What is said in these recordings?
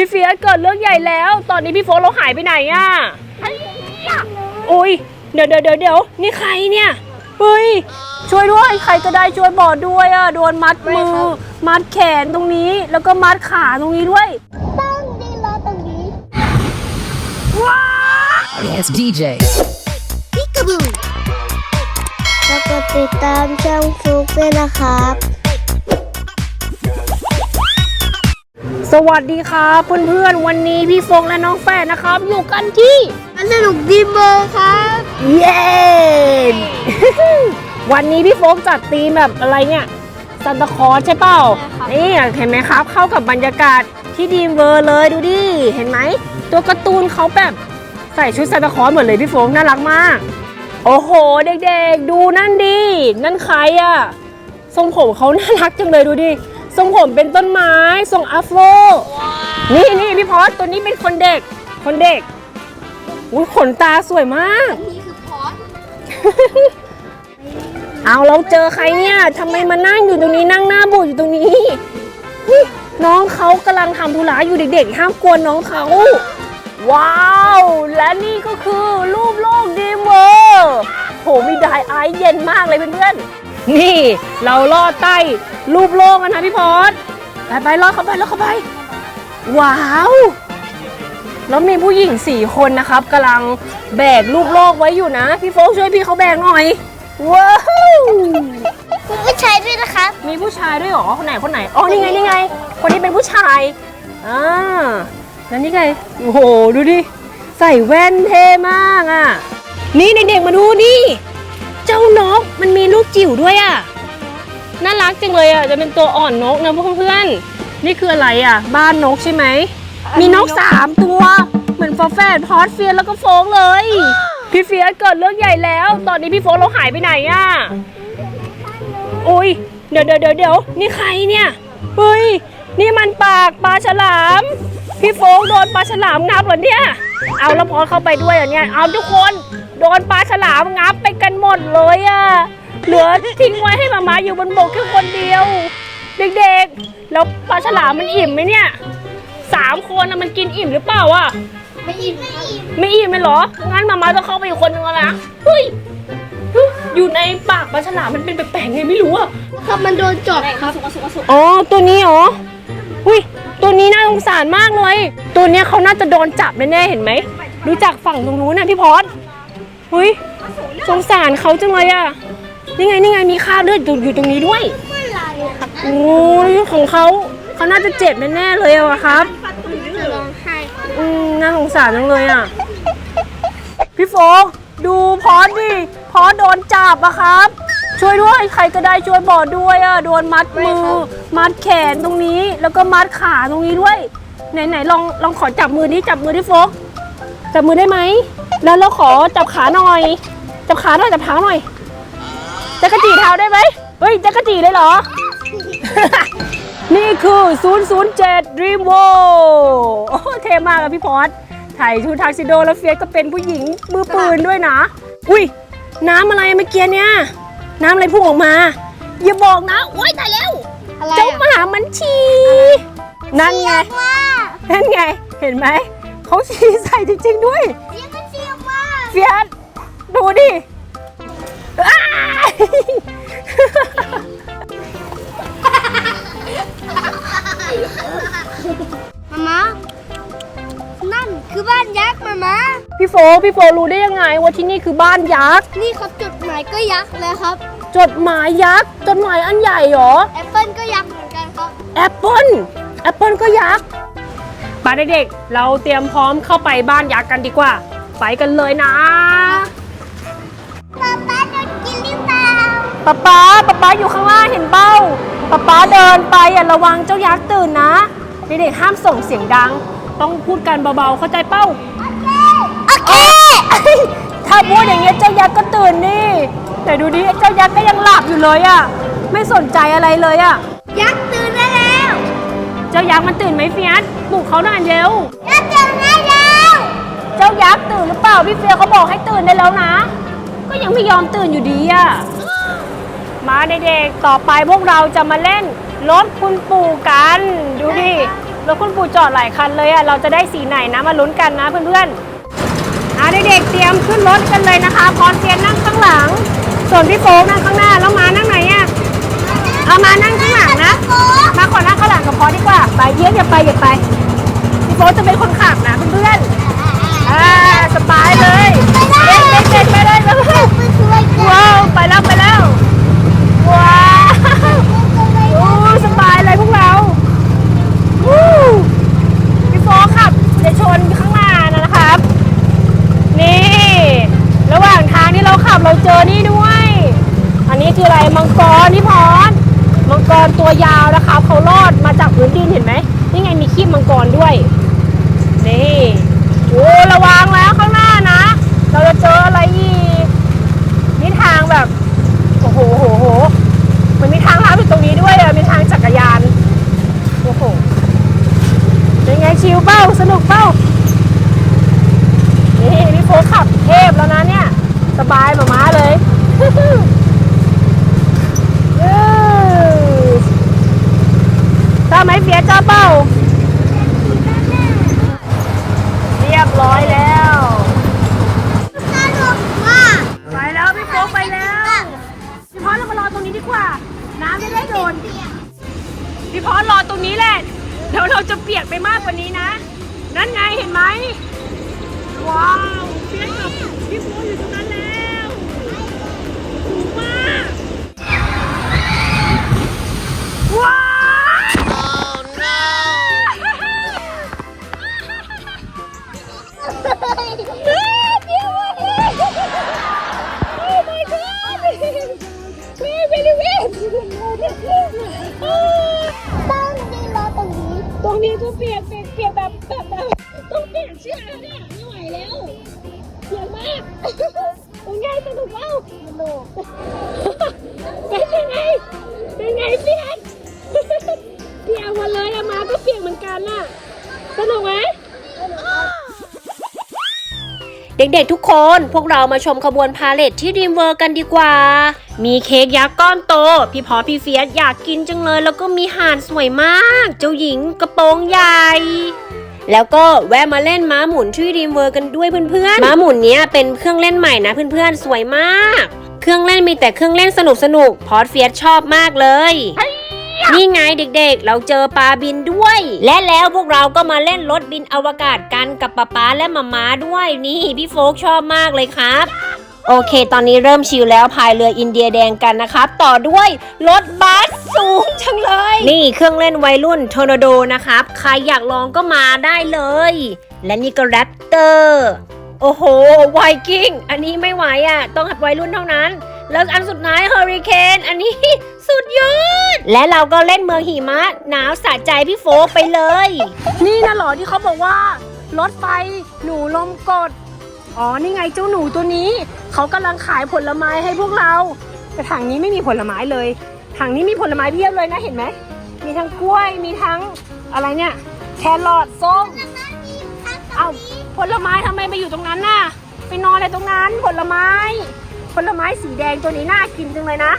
พี่เฟียสเกิดเรื่องใหญ่แล้ว ตอนนี้พี่โฟกเราหายไปไหนอะโอ้ยเดี๋ยวเดี๋ยวเดี๋ยวเดี๋ยวนี่ใครเนี่ยเฮ้ยช่วยด้วยใครก็ได้ช่วยบอกด้วยอะโดนมัดมือ มัดแขนตรงนี้ แล้วก็มัดขาตรงนี้ด้วยต้องดีรอตรงนี้ ว้า Yes, DJ. พิกาบูแล้วก็ติดตามช่องฟลุกด้วยนะครับ สวัสดีครับเพื่อนๆ วันนี้พี่โฟกและน้องแฟนนะครับ อยู่กันที่อันสนุกดีเบอร์ครับ เย้ วันนี้พี่โฟกจัดธีมแบบอะไรเนี่ยซันตาคลอสใช่เปล่า นี่เห็นไหมครับ เข้ากับบรรยากาศที่ดีมเวอร์เลยดูดิ เห็นไหม ตัวการ์ตูนเขาแบบใส่ชุดซันตาคลอสเหมือนเลยพี่โฟกน่ารักมาก โอ้โห เด็กๆ ดูนั่นดิ นั่นใครอะทรงผมเขาน่ารักจังเลยดูดิ ทรงผมเป็นต้นไม้ ทรงอัฟโรนี่นี่พี่พอสตัวนี้เป็นคนเด็ก คนเด็กอุ้ยขนตาสวยมาก นี่คือพอสเอาเราเจอใครเนี่ยทำไมมานั่งอยู่ตรงนี้นั่งหน้าบูดอยู่ตรงนี้เฮ้ยน้องเขากำลังทำธุระอยู่เด็กๆ ห้ามกวนน้องเขา ว้าว และนี่ก็คือรูปโลกดีมเวอร์โหมีไดไอซ์เย็นมากเลยเพื่อนๆ นี่เราลอดใต้ รูปโลกกันนะพี่พอดไปไปๆลอดเข้าไปลอดเข้าไป ว้าว แล้วมีผู้หญิงสี่คนนะครับกำลังแบกรูปโลกไว้อยู่นะ พี่โฟกช่วยพี่เขาแบกหน่อย ว้าว คุณผู้ชายด้วยนะครับมีผู้ชายด้วยเหรอ คนไหนคนไหน อ๋อ นี่ไง นี่ไง คนนี้เป็นผู้ชาย อ่า แล้วนี่ไง โอ้โห ดูดิ ใส่แว่นเท่มากอะ นี่เด็กๆมาดูดิเจ้านกมันมีลูกจิ๋วด้วยอะ น่ารักจังเลยอะจะเป็นตัวอ่อนนกนะเพื่อนๆนี่คืออะไรอะ บ้านนกใช่ไหม มีนกสามตัว เหมือนฟอร์แฟดพอสเฟียสแล้วก็โฟกเลย พี่เฟียสเกิดเรื่องใหญ่แล้ว ตอนนี้พี่โฟกเราหายไปไหนอะโอ้ยเดี๋ยวเดี๋ยวเดี๋ยวเดี๋ยวนี่ใครเนี่ยเฮ้ยนี่มันปากปลาฉลาม พี่โฟกโดนปลาฉลามงับเหรอเนี่ยเอาแล้วพอเข้าไปด้วยเหรอเนี่ยเอาทุกคน โดนปลาฉลามงับไปกันหมดเลยอะ เหลือทิ้งไว้ให้มามาอยู่บนบกแค่คนเดียว เด็กๆ แล้วปลาฉลามมันอิ่มไหมเนี่ยสามคนนะมันกินอิ่มหรือเปล่าอะไม่อิ่มไม่อิ่มไม่อิ่มเลยเหรอ งั้นมามาต้องเข้าไปอีกคนนึงแล้วนะเฮ้ยอยู่ในปากปลาฉลามมันเป็นแปลกๆไงไม่รู้อะครับมันโดนจดครับอ๋อตัวนี้เหรออุ้ยตัวนี้น่าสงสารมากเลย ตัวเนี้ยเขาน่าจะโดนจับแน่ๆเห็นไหมรู้จักฝั่งตรงนู้นน่ะพี่พอดอุ้ยสงสารเขาจังเลยอะ นี่ไงนี่ไงมีคราบเลือดอยู่อยู่ตรงนี้ด้วย เมื่อไหรครับโอ้ยของเขาเขาน่าจะเจ็บแน่ๆเลยอะครับ จะร้องไห้ครับอืมน่าสงสารจังเลยอะพี่โฟกดูพอดดิพอดโดนจับอะครับ ช่วยด้วยใครก็ได้ช่วยบอกด้วยอะโดนมัดมือ มัดแขนตรงนี้ แล้วก็มัดขาตรงนี้ด้วยไหนๆลองลองขอจับมือนี้จับมือที่โฟกจับมือได้ไหมแล้วเราขอจับขาหน่อย จับขาหน่อยจับเท้าหน่อย จักรจีเท้าได้ไหมเฮ้ยจักรจีเลยเหรอ นี่คือ 007 Dream World โอ้เท่มากอะพี่พอดถ่ายชุดทักซิโดแล้วเฟียสก็เป็นผู้หญิงมือปืนด้วยนะ อุ้ยน้ำอะไรเมื่อกี้เนี่ย น้ำอะไรพุ่งออกมา อย่าบอกนะโอ้ยตายแล้ว อะไรเจ้าหมามันฉี่นั่นไง ว่านั่นไง เห็นไหม เขาฉี่ใส่จริงๆด้วย เสียงมันเสียงว่า เฟียสดูดิอ้าย มามานั่นคือบ้านยักษ์มามาพี่โฟพี่โฟรู้ได้ยังไงว่าที่นี่คือบ้านยักษ์ นี่ครับจดหมายก็ยักษ์เลยครับ จดหมายยักษ์จดหมายอันใหญ่เหรอ แอปเปิลก็ยักษ์เหมือนกันครับ แอปเปิลแอปเปิลก็ยักษ์ป้าเด็กๆเราเตรียมพร้อมเข้าไปบ้านยักษ์กันดีกว่า ไปกันเลยนะ ป๊าป๊าป๊าป๊าอยู่ข้างล่างเห็นเป้าป๊าป๊าเดินไปอะระวังเจ้ายักษ์ตื่นนะเด็กๆห้ามส่งเสียงดัง ต้องพูดกันเบาๆเข้าใจเป้าโอเคถ้าพูดอย่างเงี้ยเจ้ายักษ์ก็ตื่นนี่ แต่ดูดิเจ้ายักษ์ก็ยังหลับอยู่เลยอะไม่สนใจอะไรเลยอะยักษ์ตื่นได้แล้ว เจ้ายักษ์มันตื่นไหมเฟียสปลุกเขาหน่อยเร็วยักษ์ตื่นได้แล้วเจ้ายักษ์ตื่นหรือเปล่าพี่เฟียเขาบอกให้ตื่นได้แล้วนะ ก็ยังไม่ยอมตื่นอยู่ดีอะ มาเด็กๆต่อไปพวกเราจะมาเล่นรถคุณปู่กันดูดิรถคุณปู่จอดหลายคันเลยอะเราจะได้สีไหนนะมาลุ้นกันนะเพื่อนๆอะเด็กๆเตรียมขึ้นรถกันเลยนะคะ พรเซียนนั่งข้างหลัง ส่วนพี่โฟกนั่งข้างหน้าแล้วมานั่งไหนอะเอามานั่งข้างหลังนะมาขอนั่งข้างหลังกับพอดีกว่าไปเยี่ยมอย่าไปอย่าไปพี่โฟกจะเป็นคนขับนะเพื่อนๆอ่าสบายเลยเด็กๆไปเลยไปเลย ไปช่วยกัน ว้าวไปแล้วไปแล้วว้าวโอ้สบายเลยพวกเราวู้พี่โฟขับจะชนข้างหน้านะครับ นี่ ระหว่างทางที่เราขับเราเจอนี่ด้วย อันนี้คืออะไรพี่พอดมังกรตัวยาวนะครับเขาลอดมาจากพื้นดินเห็นไหมนี่ไงมีขี้มังกรด้วยนี่โอ้ระวังแล้วข้างหน้านะ เราจะเจออะไรอีกนี่ทางแบบโอ้โหโหโหมันมีทางลัดอยู่ตรงนี้ด้วยอะมีทางจักรยานโอ้โหเป็นไงชิลเป้าสนุกเป้านี่พี่โฟขับเทพแล้วนะเนี่ย สบายหมาม้าเลย เออ ถ้าไม่เฟียจ้าเป่าเรียบร้อยแล้วสนุกมากไปแล้วพี่โป๊กไปแล้วพี่พอสเรามารอตรงนี้ดีกว่า น้ำจะได้โดนพี่พอสรอตรงนี้แหละเดี๋ยวเราจะเปียกไปมากกว่านี้นะ รงนี้จะเปลี่ยนเปียกเปียนแบบแบบแบบต้องเปลี่ยนชื่อแล้วเนี่ยไม่ไหวแล้วเปลี่ยนมากเป็นไงสนุกเปล่าสนุกเป็นยังไงเป็นไงเปลี่ยนเปลี่ยนหมดเลยอะมาก็เปลี่ยนเหมือนกันน่ะสนุกไหม เด็กๆทุกคน พวกเรามาชมขบวนพาเลทที่ดีมเวอร์กันดีกว่า มีเค้กยักษ์ก้อนโต พี่พอพี่เฟียสอยากกินจังเลย แล้วก็มีห่านสวยมาก เจ้าหญิงกระโปรงใหญ่แล้วก็แวะมาเล่นม้าหมุนที่ดีมเวอร์กันด้วยเพื่อนๆ ม้าหมุนเนี้ยเป็นเครื่องเล่นใหม่นะเพื่อนๆ สวยมาก เครื่องเล่นมีแต่เครื่องเล่นสนุกๆพอดเฟียสชอบมากเลย นี่ไงเด็กๆ เราเจอปลาบินด้วย และแล้วพวกเราก็มาเล่นรถบินอวกาศกันกับป๊าป๊าและมาม้าด้วย นี่พี่โฟกชอบมากเลยครับ โอเค ตอนนี้เริ่มชิลแล้วพายเรืออินเดียแดงกันนะครับ ต่อด้วยรถบัสสูงจังเลย นี่เครื่องเล่นวัยรุ่นทอร์นาโดนะครับ ใครอยากลองก็มาได้เลย และนี่ก็แรปเตอร์ โอ้โหไวกิ้ง อันนี้ไม่ไหวอะ ต้องหัดวัยรุ่นเท่านั้น แล้วอันสุดท้ายเฮอริเคนอันนี้ สุดยอด และเราก็เล่นเมืองหิมะ หนาวสะใจพี่โฟกไปเลย นี่นะหรอที่เขาบอกว่า รถไฟหนูลมกด อ๋อ นี่ไงเจ้าหนูตัวนี้ เขากำลังขายผลไม้ให้พวกเรา แต่ถังนี้ไม่มีผลไม้เลย ถังนี้มีผลไม้เพียบเลยนะเห็นไหม มีทั้งกล้วยมีทั้งอะไรเนี่ย แครอทส้มเอ้าผลไม้ทำไมไปอยู่ตรงนั้นน่ะ ไปนอนอะไรตรงนั้นผลไม้ผ ลไม้สีแดงตัวนี้น่ากินจังเลยนะ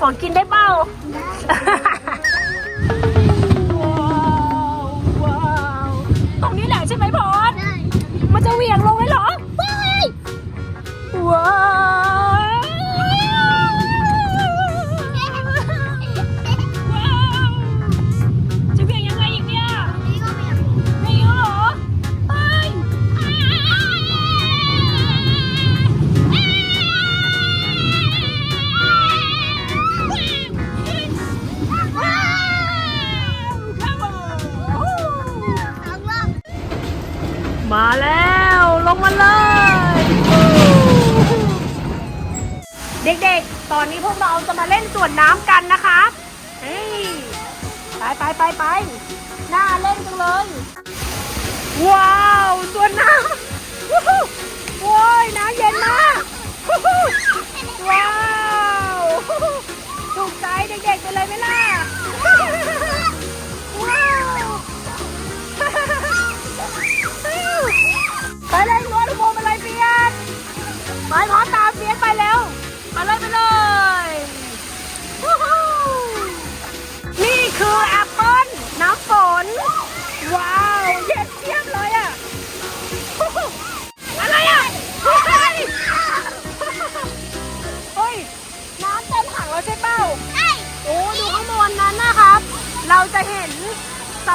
ของกินได้เปล่าว้าวว้าวตรงนี้แหละใช่ไหมพอดมันจะเหวี่ยงลงเลยเหรอว้ายว้า เด็กๆ ตอนนี้พวกเราจะมาเล่นสวนน้ำกันนะคะเฮ้ยไปไปไปไปน่าเล่นจังเลย ว้าวสวนน้ำวู้ฮู้โว้ยน้ำเย็นมากว้าว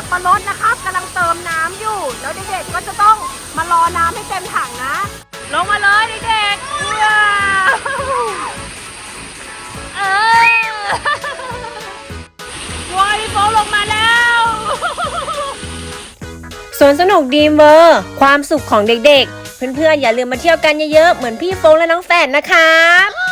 บปะรดนะครับกำลังเติมน้ำอยู่ แล้วเด็กๆก็จะต้องมารอน้ำให้เต็มถังนะ ลงมาเลยเด็กๆว้าวเออวอยโฟลงมาแล้วสวนสนุกดีมเวอร์ ความสุขของเด็กๆ เพื่อนๆ อย่าลืมมาเที่ยวกันเยอะๆ เหมือนพี่โฟงและน้องแฝดนะครับ